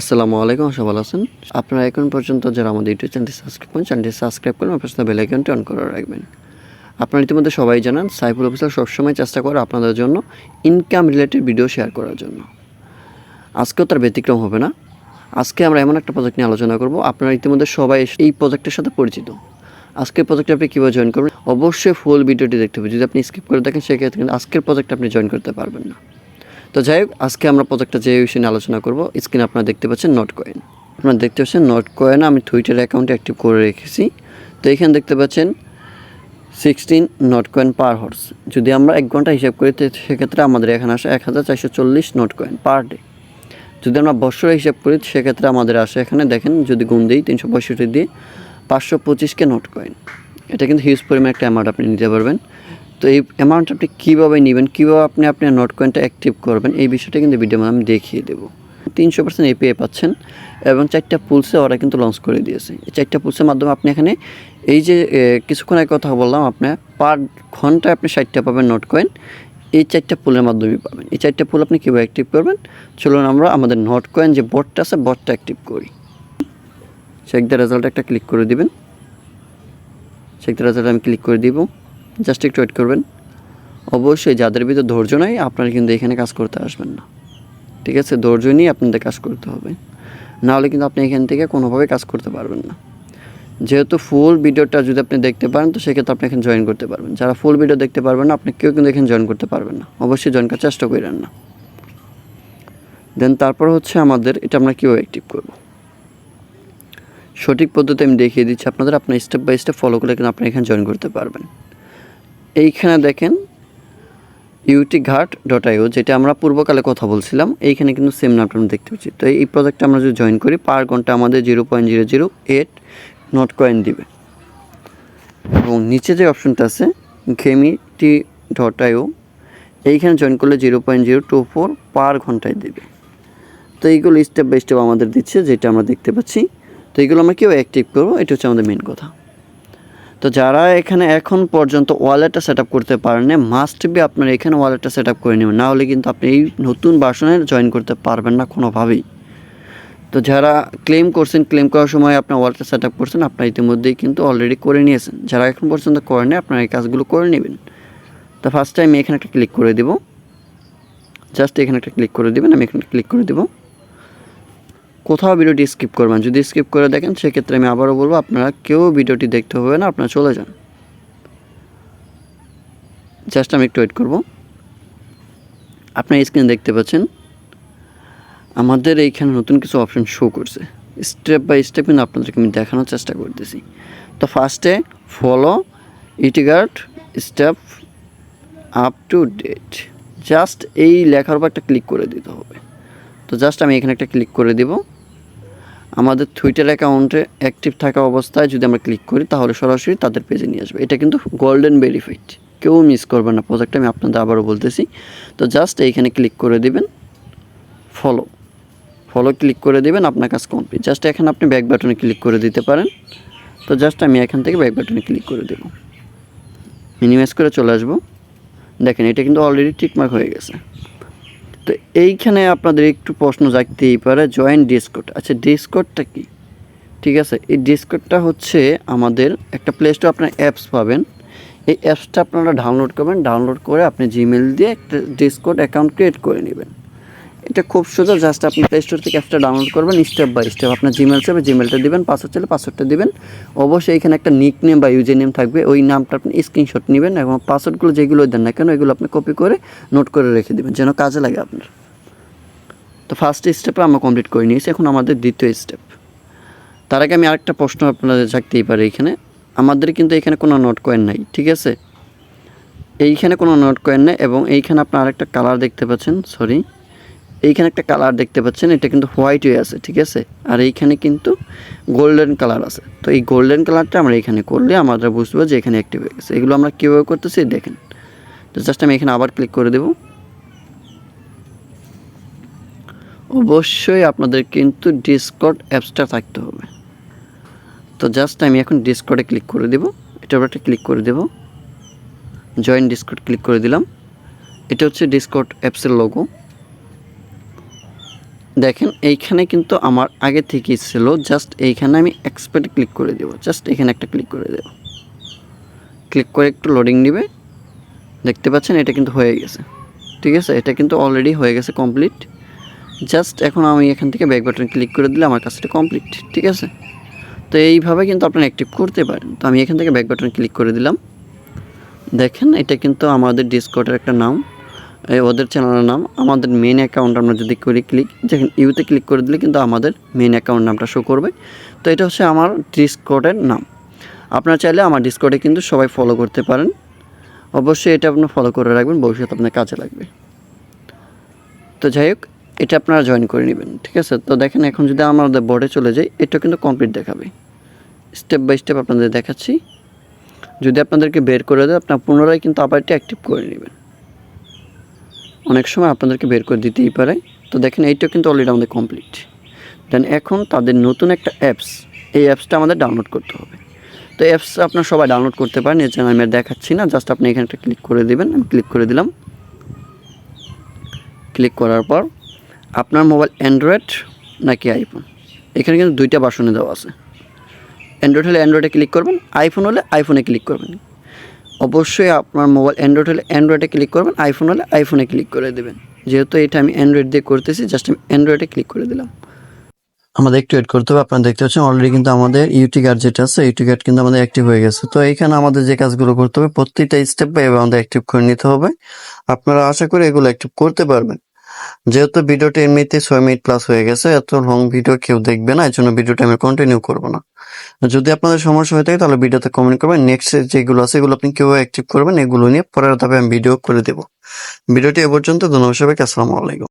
আসসালামু আলাইকুম ভালো আছেন? আপনারা এখন পর্যন্ত যারা আমাদের ইউটিউব চ্যানেলটি সাবস্ক্রাইব করেন, চ্যানেলটি সাবস্ক্রাইব করুন আপনার সাথে বেল আইকনটি অন করে রাখবেন। আপনারা ইতিমধ্যে সবাই জানান, সাইফুল অফিসার সবসময় চেষ্টা করে আপনাদের জন্য ইনকাম রিলেটেড ভিডিও শেয়ার করার জন্য। আজকেও তার ব্যতিক্রম হবে না। আজকে আমরা এমন একটা প্রজেক্ট নিয়ে আলোচনা করব। আপনারা ইতিমধ্যে সবাই এই প্রজেক্টের সাথে পরিচিত। আজকের প্রজেক্টে আপনি কীভাবে জয়েন করবেন? অবশ্যই ফুল ভিডিওটি দেখতে হবে। যদি আপনি স্কিপ করে দেখেন সেক্ষেত্রে কিন্তু আজকের প্রজেক্টে আপনি জয়েন করতে পারবেন না। তো যাই হোক, আজকে আমরা প্রজেক্টটা যে বিষয় নিয়ে আলোচনা করব স্ক্রিনে আপনারা দেখতে পাচ্ছেন নট কয়েন আপনারা দেখতে পাচ্ছেন নট কয়েন আমি টুইটার অ্যাকাউন্টে অ্যাক্টিভ করে রেখেছি। তো এখানে দেখতে পাচ্ছেন sixteen Notcoin per horse যদি আমরা এক ঘণ্টা হিসাব করি সেক্ষেত্রে আমাদের এখানে আসে এক হাজার চারশো চল্লিশ নট কয়েন পার ডে যদি আমরা বছরে হিসাব করি সেক্ষেত্রে আমাদের আসে এখানে দেখেন, যদি গুণ দিই তিনশো পঁয়ষট্টি দিয়ে পাঁচশো পঁচিশকে নোট কয়েন এটা কিন্তু হিউজ পরিমাণ একটা অ্যামাউন্ট আপনি নিতে পারবেন। তো এই অ্যামাউন্ট আপনি কীভাবে নেবেন, কীভাবে আপনি আপনার নোট কয়েনটা অ্যাক্টিভ করবেন, এই বিষয়টা কিন্তু ভিডিও আমি দেখিয়ে দেবো। তিনশো পার্সেন্ট এপিআই পাচ্ছেন এবং চারটা পুলসে ওরা কিন্তু লঞ্চ করে দিয়েছে। এই চারটা পুলসের মাধ্যমে আপনি এখানে এই যে কিছুক্ষণ আগে কথা বললাম আপনার পার ঘন্টায় আপনি ষাটটা পাবেন নোট কয়েন এই চারটা পুলের মাধ্যমে পাবেন। এই চারটা পুল আপনি কীভাবে অ্যাক্টিভ করবেন? চলুন আমরা আমাদের নোট কয়েন যে বটটা আছে বটটা অ্যাক্টিভ করি। চেক দ্য রেজাল্ট একটা ক্লিক করে দিবেন। চেক দ্য রেজাল্ট আমি ক্লিক করে দিব। জাস্ট একটু ওয়েট করবেন। অবশ্যই যাদের ভিতর ধৈর্য নাই, আপনারা কিন্তু এখানে কাজ করতে আসবেন না। ঠিক আছে? ধৈর্য নিয়ে আপনাদের কাজ করতে হবে। নাহলে কিন্তু আপনি এখান থেকে কোনোভাবে কাজ করতে পারবেন না। যেহেতু ফুল ভিডিওটা যদি আপনি দেখতে পারেন, তো সেক্ষেত্রে আপনি এখানে জয়েন করতে পারবেন। যারা ফুল ভিডিও দেখতে পারবেন না, আপনি কেউ কিন্তু এখানে জয়েন করতে পারবেন না। অবশ্যই জয়েন করার চেষ্টা করেন না। দেন তারপর হচ্ছে আমাদের, এটা আমরা কীভাবে অ্যাক্টিভ করব? সঠিক পদ্ধতি আমি দেখিয়ে দিচ্ছি আপনাদের। আপনার স্টেপ বাই স্টেপ ফলো করে কিন্তু আপনি এখানে জয়েন করতে পারবেন। এইখানে দেখেন ইউটি ঘাট ডট আইও যেটা আমরা পূর্বকালে কথা বলছিলাম, এইখানে কিন্তু সেম নামটা দেখতে পাচ্ছি তো এই প্রজেক্টটা আমরা যদি জয়েন করি পার ঘণ্টা আমাদের zero point zero zero eight Notcoin দিবে। এবং নিচে যে অপশনটা আছে ঘেমিটি ডট আইও এইখানে জয়েন করলে zero point zero two four per ঘন্টায় দেবে। তো এইগুলো স্টেপ বাই স্টেপ আমাদের দিচ্ছে, যেটা আমরা দেখতে পাচ্ছি। তো এইগুলো আমরা কেউ অ্যাক্টিভ করব, এটা হচ্ছে আমাদের মেন কথা। তো যারা এখানে এখন পর্যন্ত ওয়ালেটটা সেট করতে পারেন মাস্ট বি আপনার এখানে ওয়ালেটটা সেট করে নেবেন। না হলে কিন্তু আপনি এই নতুন ভার্সনে জয়েন করতে পারবেন না কোনোভাবেই। তো যারা ক্লেম করছেন ক্লেম করার সময় আপনার ওয়ালেটটা সেট আপ করছেন, আপনার ইতিমধ্যেই কিন্তু অলরেডি করে নিয়েছেন। যারা এখন পর্যন্ত করেন আপনারা এই কাজগুলো করে নেবেন। তো ফার্স্ট টাইম এখানে একটা ক্লিক করে দেব। জাস্ট এখানে একটা ক্লিক করে দেবেন, আমি এখানে ক্লিক করে দেবো। কোথাও ভিডিওটি স্কিপ করবেন। যদি স্কিপ করে দেখেন, সেক্ষেত্রে আমি আবারও বলব, আপনারা কেউ ভিডিওটি দেখতে হবে না, আপনারা চলে যান। জাস্ট আমি একটু ওয়েট করব। আপনার স্ক্রিনে দেখতে পাচ্ছেন, আমাদের এইখানে নতুন কিছু অপশন শো করছে। স্টেপ বাই স্টেপ কিন্তু আপনাদেরকে আমি দেখানোর চেষ্টা করতেছি। তো ফার্স্টে follow ইটিগার্ড step up to date just এই লেখার উপর একটা ক্লিক করে দিতে হবে। তো জাস্ট আমি এখানে একটা ক্লিক করে দিব। আমাদের টুইটার অ্যাকাউন্টে অ্যাক্টিভ থাকা অবস্থায় যদি আমরা ক্লিক করি, তাহলে সরাসরি তাদের পেজে নিয়ে আসবে। এটা কিন্তু গোল্ডেন ভেরিফাইড কেউ মিস করবে না। প্রজেক্টটা আমি আপনাদের আবারও বলতেছি। তো জাস্ট এইখানে ক্লিক করে দিবেন। ফলো ফলো ক্লিক করে দিবেন আপনার কাজ কমপ্লিট জাস্ট এখানে আপনি ব্যাক বাটনে ক্লিক করে দিতে পারেন। তো জাস্ট আমি এখান থেকে ব্যাক বাটনে ক্লিক করে দেব। মিনিমাইজ করে চলে আসব। দেখেন, এটা কিন্তু অলরেডি টিকমার্ক হয়ে গেছে। তো এইখানে আপনাদের একটু প্রশ্ন জাগতেই পারে জয়েন্ট ডিসকোড আচ্ছা ডিসকোডটা কি? ঠিক আছে, এই ডিসকোডটা হচ্ছে আমাদের একটা প্লে স্টোর আপনার অ্যাপস পাবেন। এই অ্যাপসটা আপনারা ডাউনলোড করবেন ডাউনলোড করে আপনি জিমেল দিয়ে একটা ডিসকোড অ্যাকাউন্ট ক্রিয়েট করে নেবেন। এটা খুব সোজা জাস্ট আপনি প্লে স্টোর থেকে অ্যাপসটা ডাউনলোড করবেন স্টেপ বাই স্টেপ আপনার জিমেল চাইবে জিমেলটা দেবেন পাসওয়ার্ড চাইলে পাসওয়ার্ডটা দেবেন। অবশ্যই এখানে একটা নিক নেম বা ইউজার নেম থাকবে, ওই নামটা আপনি স্ক্রিনশট নেবেন এবং পাসওয়ার্ডগুলো যেগুলো দেন না কেন, এগুলো আপনি কপি করে নোট করে রেখে দেবেন, যেন কাজে লাগে আপনার। তো ফার্স্ট স্টেপে আমরা কমপ্লিট করে নিয়েছি, এখন আমাদের দ্বিতীয় স্টেপ তার আগে আমি আরেকটা প্রশ্ন আপনাদের থাকতেই পারে এখানে। আমাদের কিন্তু এখানে কোনো নোট কয়েন নাই, ঠিক আছে? এইখানে কোনো নোট কয়েন নেই এবং এইখানে আপনার আরেকটা কালার দেখতে পাচ্ছেন সরি এইখানে একটা কালার দেখতে পাচ্ছেন, এটা কিন্তু হোয়াইট হয়ে আছে, ঠিক আছে? আর এইখানে কিন্তু গোল্ডেন কালার আছে। তো এই গোল্ডেন কালারটা আমরা এখানে করলে আমরা বুঝব যে এখানে অ্যাক্টিভ হয়ে গেছে। এগুলো আমরা কীভাবে করতেছি দেখেন। তো জাস্ট আমি এখানে আবার ক্লিক করে দেবো। অবশ্যই আপনাদের কিন্তু ডিসকট অ্যাপসটা থাকতে হবে। তো জাস্ট আমি এখন ডিসকটে ক্লিক করে দেব। এটার উপর একটা ক্লিক করে দেব। জয়েন ডিসকট ক্লিক করে দিলাম। এটা হচ্ছে ডিসকট অ্যাপসের লোগো দেখেন, এইখানে কিন্তু আমার আগে থেকেই ছিল জাস্ট এইখানে আমি এক্সপার্ট ক্লিক করে দেবো জাস্ট এখানে একটা ক্লিক করে দেবো। ক্লিক করে একটু লোডিং নেবে, দেখতে পাচ্ছেন এটা কিন্তু হয়ে গেছে, ঠিক আছে? এটা কিন্তু অলরেডি হয়ে গেছে কমপ্লিট জাস্ট এখন আমি এখান থেকে ব্যাক বাটন ক্লিক করে দিলে আমার কাজটা কমপ্লিট ঠিক আছে? তো এইভাবে কিন্তু আপনারা অ্যাক্টিভ করতে পারেন। তো আমি এখান থেকে ব্যাক বাটন ক্লিক করে দিলাম। দেখেন, এটা কিন্তু আমাদের ডিসকোডের একটা নাম। ওদের চ্যানেলের নাম, আমাদের মেন অ্যাকাউন্ট আমরা যদি করি ক্লিক দেখেন ইউতে ক্লিক করে দিলে কিন্তু আমাদের মেন অ্যাকাউন্ট নামটা শো করবে। তো এটা হচ্ছে আমার ডিসকোডের নাম। আপনারা চাইলে আমার ডিসকোডে কিন্তু সবাই ফলো করতে পারেন। অবশ্যই এটা আপনি ফলো করে রাখবেন, ভবিষ্যতে আপনার কাজে লাগবে। তো যাই হোক, এটা আপনারা জয়েন করে নেবেন, ঠিক আছে? তো দেখেন, এখন যদি আমাদের বোর্ডে চলে যাই এটা কিন্তু কমপ্লিট দেখাবে। স্টেপ বাই স্টেপ আপনাদের দেখাচ্ছি। যদি আপনাদেরকে বের করে দেয়, আপনার পুনরায় কিন্তু আবার এটা অ্যাক্টিভ করে নেবেন। অনেক সময় আপনাদেরকে বের করে দিতেই পারে। তো দেখেন এইটা কিন্তু অলরেডি আমাদের কমপ্লিট দেন এখন তাদের নতুন একটা অ্যাপস এই অ্যাপসটা আমাদের ডাউনলোড করতে হবে। তো অ্যাপস আপনার সবাই ডাউনলোড করতে পারেন, এই জন্য আমি দেখাচ্ছি না জাস্ট আপনি এখানে একটা ক্লিক করে দেবেন, আমি ক্লিক করে দিলাম। ক্লিক করার পর আপনার মোবাইল অ্যান্ড্রয়েড নাকি আইফোন এখানে কিন্তু দুইটা বাসনে দেওয়া আছে। অ্যান্ড্রয়েড হলে অ্যান্ড্রয়েডে ক্লিক করবেন আইফোন হলে আইফোনে ক্লিক করবেন। অবশ্যই আপনার মোবাইল অ্যান্ড্রয়েড হলে অ্যান্ড্রয়েডে ক্লিক করবেন আইফোন হলে আইফোনে ক্লিক করে দেবেন। যেহেতু এটা আমি অ্যান্ড্রয়েড দিয়ে করতেছি জাস্ট আমি অ্যান্ড্রয়েডে ক্লিক করে দিলাম। আমাদের একটু এড করতে হবে, আপনারা দেখতে পাচ্ছেন অলরেডি কিন্তু আমাদের ইউটি গার্ড যেটা আছে ইউটি গার্ড কিন্তু আমাদের অ্যাক্টিভ হয়ে গেছে। তো এখানে আমাদের যে কাজগুলো করতে হবে প্রত্যেকটা স্টেপ বাই আমাদের অ্যাক্টিভ করে নিতে হবে। আপনারা আশা করি এগুলো অ্যাক্টিভ করতে পারবেন। যেহেতু ভিডিওটি এমনিতে ছয় মিনিট প্লাস হয়ে গেছে, এত লং ভিডিও কেউ দেখবে না এই জন্য ভিডিওটা আমি কন্টিনিউ করব না। যদি আপনাদের সমস্যা হয়ে থাকে, তাহলে ভিডিওতে কমেন্ট করবেন। নেক্সট যেগুলো আছে, এগুলো আপনি কেউ অ্যাক্টিভ করবেন, এগুলো নিয়ে পরের ধাপে আমি ভিডিও করে দেবো। ভিডিওটি এ পর্যন্ত, ধন্যবাদ সবাইকে, আসসালামু আলাইকুম।